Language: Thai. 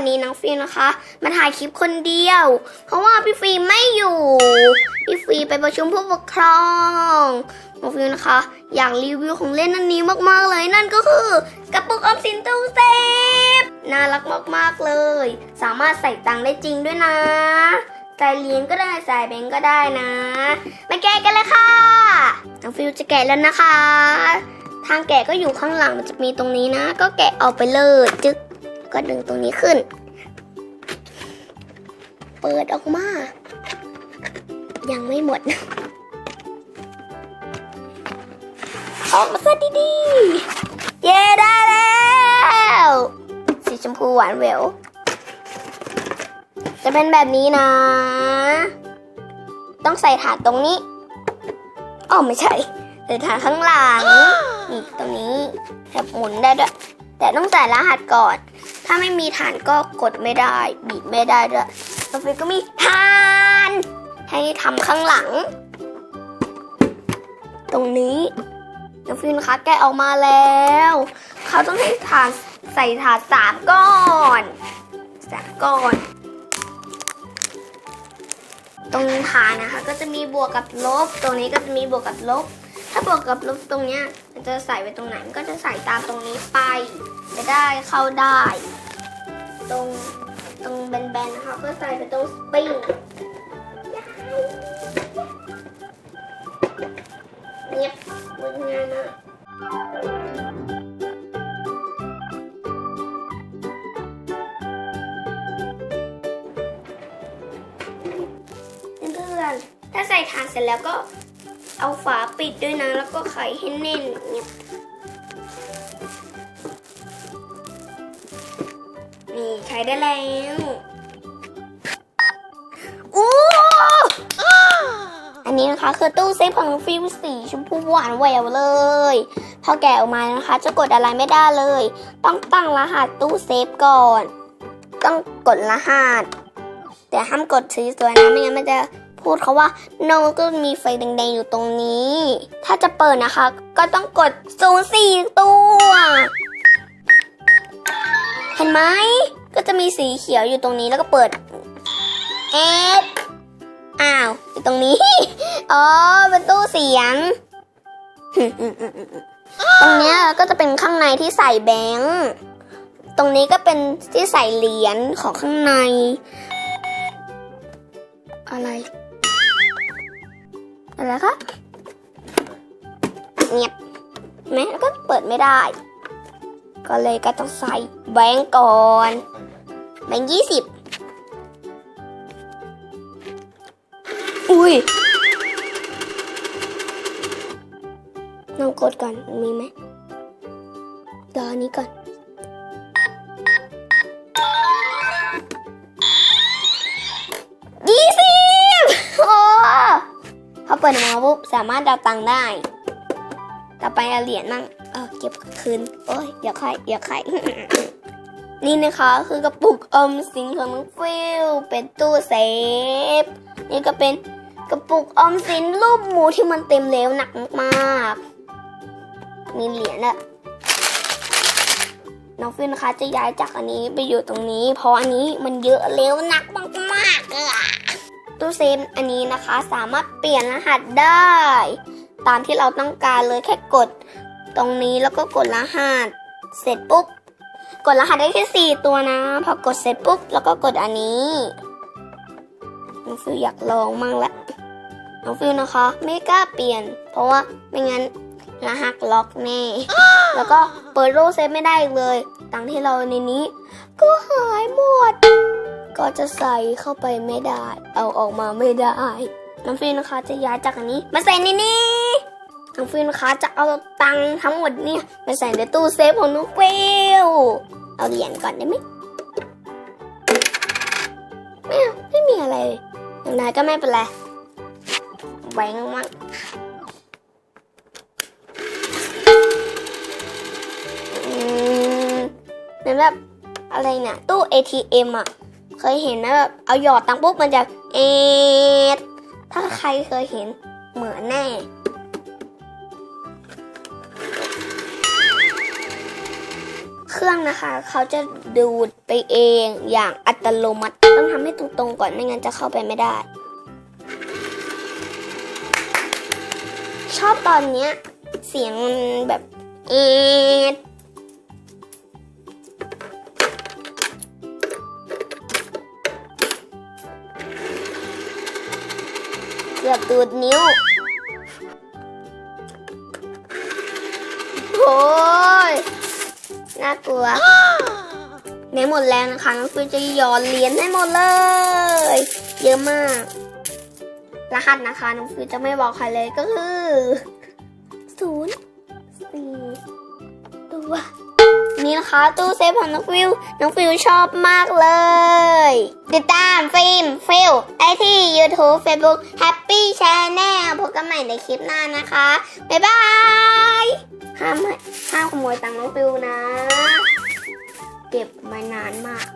วันนี้น้องฟิล์มนะคะ มาถ่ายคลิปคนเดียว เพราะว่าพี่ฟิล์มไม่อยู่ พี่ฟิล์มไปประชุมผู้ปกครองน้องฟิล์มนะคะ อยากรีวิวของเล่นอันนี้มากๆเลยนั่นก็คือกระปุกออมสินตู้เซฟน่ารักมากๆเลย สามารถใส่ตังค์ได้จริงด้วยนะใส่เหรียญก็ได้ใส่แบงก์ก็ได้นะมาแกะกันเลยค่ะน้องฟิวจะแกะแล้วนะคะ ทางแกะก็อยู่ข้างหลังมันจะมีตรงนี้นะ ก็แกะออกไปเลยจึ๊ก ก็ดึงตรงนี้ขึ้น เปิดออกมา ยังไม่หมด ออกมาซะดีๆ เย้ได้แล้ว สีชมพูหวานแหวว จะเป็นแบบนี้นะ ต้องใส่ถาดตรงนี้อ๋อไม่ใช่ใส่ถาดข้างหลังนี่ตรงนี้แบบหมุนได้ด้วยแต่ต้องใส่รหัสก่อน ถ้าไม่มีฐานก็กดไม่ได้ บีบไม่ได้ด้วยต่อไปก็มีฐาน ให้ทำข้างหลัง ตรงนี้น้องฟิวนะคะแกะออกมาแล้ว เขาต้องให้ฐานใส่ถาดสามก้อนสามก้อน ตรงฐานนะคะ ก็จะมีบวกกับลบ ตรงนี้ก็จะมีบวกกับลบ ถ้าบวกกับลบตรงเนี้ยมันจะใส่ไปตรงไหนมันก็จะใส่ตามตรงนี้ไปจะได้เข้าได้ ตรงตรงแบนๆนะคะก็ใส่ไปตรงสปริงเงียบมืองานนะเพื่อนถ้าใส่ฐานเสร็จแล้วก็ เอาฝาปิดด้วยนะ แล้วก็ไขให้แน่นเงียบนี่ใช้ได้แล้วอู้อันนี้นะคะคือตู้เซฟของฟิวสีชมพูหวานแหววเลย พอแกะออกมานะคะ จะกดอะไรไม่ได้เลย ต้องตั้งรหัสตู้เซฟก่อน ต้องกดรหัส แต่ห้ามกดสีสวยๆนะไม่งั้นมันจะ พูดเขาว่า no ก็มีไฟแดงๆอยู่ตรงนี้ ถ้าจะเปิดนะคะ ก็ต้องกดศูนย์สี่ตัว เห็นไหม ก็จะมีสีเขียวอยู่ตรงนี้แล้วก็เปิดเอฟอ้าวอยู่ตรงนี้ อ๋อเป็นตู้เสียง ตรงนี้ก็จะเป็นข้างในที่ใส่แบงค์ตรงนี้ก็เป็นที่ใส่เหรียญของข้างใน อะไร อะไรคะเงียบไหมแล้วก็เปิดไม่ได้ ก็เลยก็ต้องใส่แบงก์ก่อนแบงค์ยี่สิบอุ้ยลองกดก่อนมีไหมรออันนี้ก่อน เปิดมาปุ๊บสามารถเดาตังได้ ต่อไปเอาเหรียญนั่งเออเก็บคืนโอ้ยอย่าใครอย่าใครนี่นะคะคือกระปุกอมสินของน้องฟิลเป็นตู้เซฟ นี่ก็เป็นกระปุกอมสินรูปหมูที่มันเต็มแล้วหนักมากมีเหรียญอะน้องฟิลนะคะจะย้ายจากอันนี้ไปอยู่ตรงนี้ เพราะอันนี้มันเยอะแล้วหนักมาก ตู้เซฟอันนี้นะคะสามารถเปลี่ยนรหัสได้ ตามที่เราต้องการเลยแค่กดตรงนี้แล้วก็กดรหัส เสร็จปุ๊บ กดรหัสได้แค่สี่ตัวนะ พอกดเสร็จปุ๊บ แล้วก็กดอันนี้น้องฟิวอยากลองมั่งละน้องฟิวนะคะ ไม่กล้าเปลี่ยน เพราะว่าไม่งั้นรหัสล็อกแน่ แล้วก็เปิดโลเซฟไม่ได้เลย ตังที่เราในนี้ ก็หาย จะใส่เข้าไปไม่ได้ เอาออกมาไม่ได้ น้องฟิวนะคะจะย้ายจากอันนี้มาใส่ในนี้น้องฟิวนะคะจะเอาตังค์ทั้งหมดเนี่ยมาใส่ในตู้เซฟของน้องฟิวเอาเหรียญก่อนได้ไหมไม่ไม่มีอะไรอย่างไรก็ไม่เป็นไรแหวงมากเหมือนแบบอะไรเนี่ยตู้ ATM อะ เคยเห็นไหมแบบเอาหยอดตังปุ๊บมันจะเอดถ้าใครเคยเห็นเหมือนแน่ เครื่องนะคะ เขาจะดูดไปเองอย่างอัตโนมัติ ต้องทำให้ตรงๆก่อนไม่งั้นจะเข้าไปไม่ได้ ชอบตอนเนี้ย เสียงแบบเอ็ด กือบตูดนิ้ว โอ้ยน่ากลัวในหมดแล้วนะคะน้องฟิวจะหย้อนเหรียญให้หมดเลย เยอะมาก รหัสนะคะน้องฟิวจะไม่บอกใครเลยก็คือศูนย์ นี้นะคะ ตู้เซฟของน้องฟิวน้องฟิวชอบมากเลย ติดตามฟิล์มฟิวได้ที่ YouTube Facebook Happy Channel พบกันใหม่ในคลิปหน้านะคะ บ๊ายบาย ห้ามห้ามขโมยตังค์น้องฟิวนะ เก็บมานานมาก